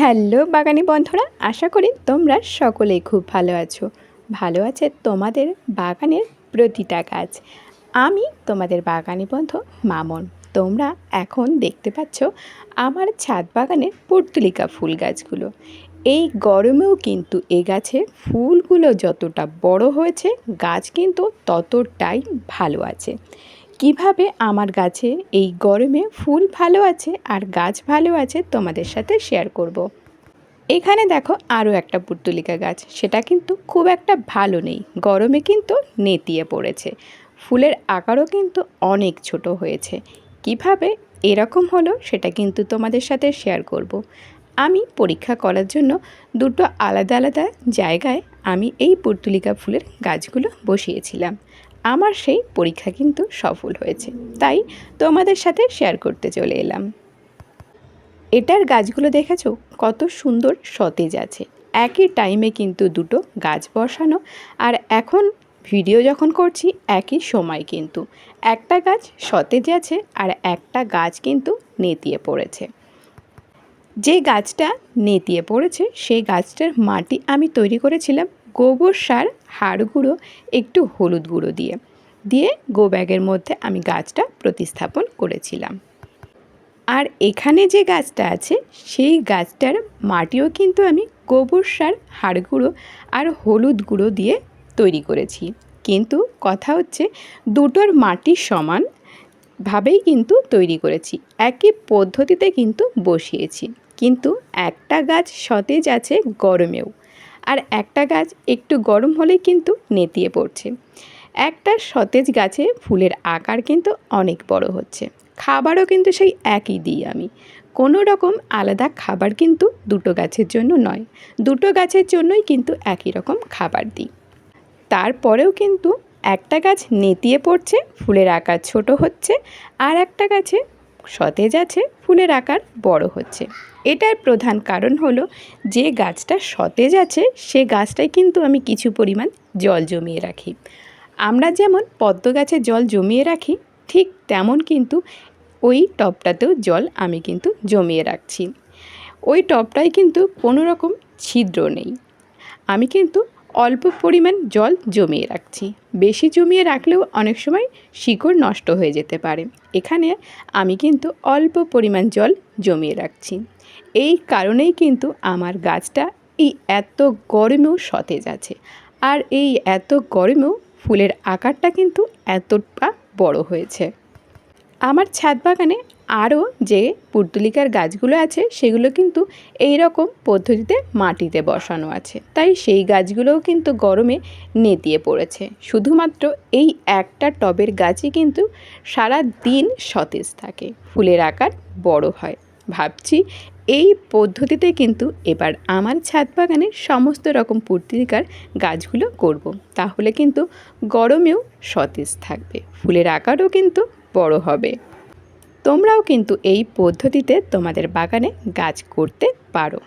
Hello বাগানি বন্ধুরা, আশা করি তোমরা সকলেই খুব ভালো আছো। ভালো আছে তোমাদের বাগানের প্রতিটা গাছ। আমি তোমাদের বাগানি বন্ধু মামন। তোমরা এখন দেখতে পাচ্ছ আমার ছাদ বাগানের পর্তুলিকা ফুল গাছগুলো। এই গরমেও কিন্তু এ গাছে ফুলগুলো যতটা বড় হয়েছে, গাছ কিন্তু ততটাই ভালো আছে। কীভাবে আমার গাছে এই গরমে ফুল ভালো আছে আর গাছ ভালো আছে তোমাদের সাথে শেয়ার করব। এখানে দেখো আরও একটা পুর্তুলিকা গাছ, সেটা কিন্তু খুব একটা ভালো নেই গরমে কিন্তু নেতিয়ে পড়েছে ফুলের আকারও কিন্তু অনেক ছোট হয়েছে কীভাবে এরকম হলো সেটা কিন্তু তোমাদের সাথে শেয়ার করব। আমি পরীক্ষা করার জন্য দুটো আলাদা আলাদা জায়গায় আমি এই পুর্তুলিকা ফুলের গাছগুলো বসিয়েছিলাম আমার সেই পরীক্ষা কিন্তু সফল হয়েছে। তাই তোমাদের সাথে শেয়ার করতে চলে এলাম। এটার গাছগুলো দেখেছ? কত সুন্দর সতেজ আছে। একই টাইমে কিন্তু দুটো গাছ বসানো। আর এখন ভিডিও যখন করছি, একই সময় কিন্তু। একটা গাছ সতেজ আছে আর একটা গাছ কিন্তু নেতিয়ে পড়েছে। যে গাছটা নেতিয়ে পড়েছে, সেই গাছটার মাটি আমি তৈরি করেছিলাম গোবর সার, হাড় গুঁড়ো, একটু হলুদ গুঁড়ো দিয়ে। দিয়ে গো ব্যাগের মধ্যে আমি গাছটা প্রতিস্থাপন করেছিলাম। আর এখানে যে গাছটা আছে, সেই গাছটার মাটিও কিন্তু আমি গোবর সার, হাড় গুঁড়ো আর হলুদ গুঁড়ো দিয়ে তৈরি করেছি। কিন্তু কথা হচ্ছে, দুটোর মাটি সমান ভাবেই কিন্তু তৈরি করেছি। একই পদ্ধতিতে কিন্তু বসিয়েছি। কিন্তু একটা গাছ সতেজ আছে, গরমেও। আর একটা গাছ একটু গরম হলেই কিন্তু নেতিয়ে পড়ছে। একটা সতেজ গাছে ফুলের আকার কিন্তু অনেক বড় হচ্ছে। খাবারও কিন্তু সেই একই দিই আমি। কোনো রকম আলাদা খাবার কিন্তু দুটো গাছের জন্য নয়। দুটো গাছের জন্যই কিন্তু একই রকম খাবার দিই। তারপরেও কিন্তু একটা গাছ নেতিয়ে পড়ছে, ফুলের আকার ছোট হচ্ছে আর একটা গাছে সতেজ আছে, ফুলের আকার বড় হচ্ছে। এটার প্রধান কারণ হলো, যে গাছটা সতেজ আছে, সে গাছটায় কিন্তু আমি কিছু পরিমাণ জল জমিয়ে রাখি। আমরা যেমন পদ্ম গাছে জল জমিয়ে রাখি, ঠিক তেমন কিন্তু ওই টবটাতেও জল আমি কিন্তু জমিয়ে রাখছি। ওই টবটায় কিন্তু কোনো রকম ছিদ্র নেই। আমি কিন্তু অল্প পরিমাণ জল জমিয়ে রাখছি। বেশি জমিয়ে রাখলেও অনেক সময় শিকড় নষ্ট হয়ে যেতে পারে। এখানে আমি কিন্তু অল্প পরিমাণ জল জমিয়ে রাখছি। এই কারণেই কিন্তু আমার গাছটা এই এত গরমেও সতেজ আছে। আর এই এত গরমেও ফুলের আকারটা কিন্তু এতটা বড় হয়েছে। আমার ছাদ বাগানে আরও যে পুর্তুলিকার গাছগুলো আছে, সেগুলো কিন্তু এই রকম পদ্ধতিতে মাটিতে বসানো আছে। তাই সেই গাছগুলোও কিন্তু গরমে নেতিয়ে পড়েছে। শুধুমাত্র এই একটা টবের গাছই কিন্তু সারা দিন সতেজ থাকে, ফুলের আকার বড় হয়। ভাবছি এই পদ্ধতিতে কিন্তু এবার আমার ছাদ বাগানে সমস্ত রকম পুর্তিকার গাছগুলো করব। তাহলে কিন্তু গরমেও সতেজ থাকবে, ফুলের আকারও কিন্তু বড় হবে। তোমরাও কিন্তু এই পদ্ধতিতে তোমাদের বাগানে গাছ করতে পারো।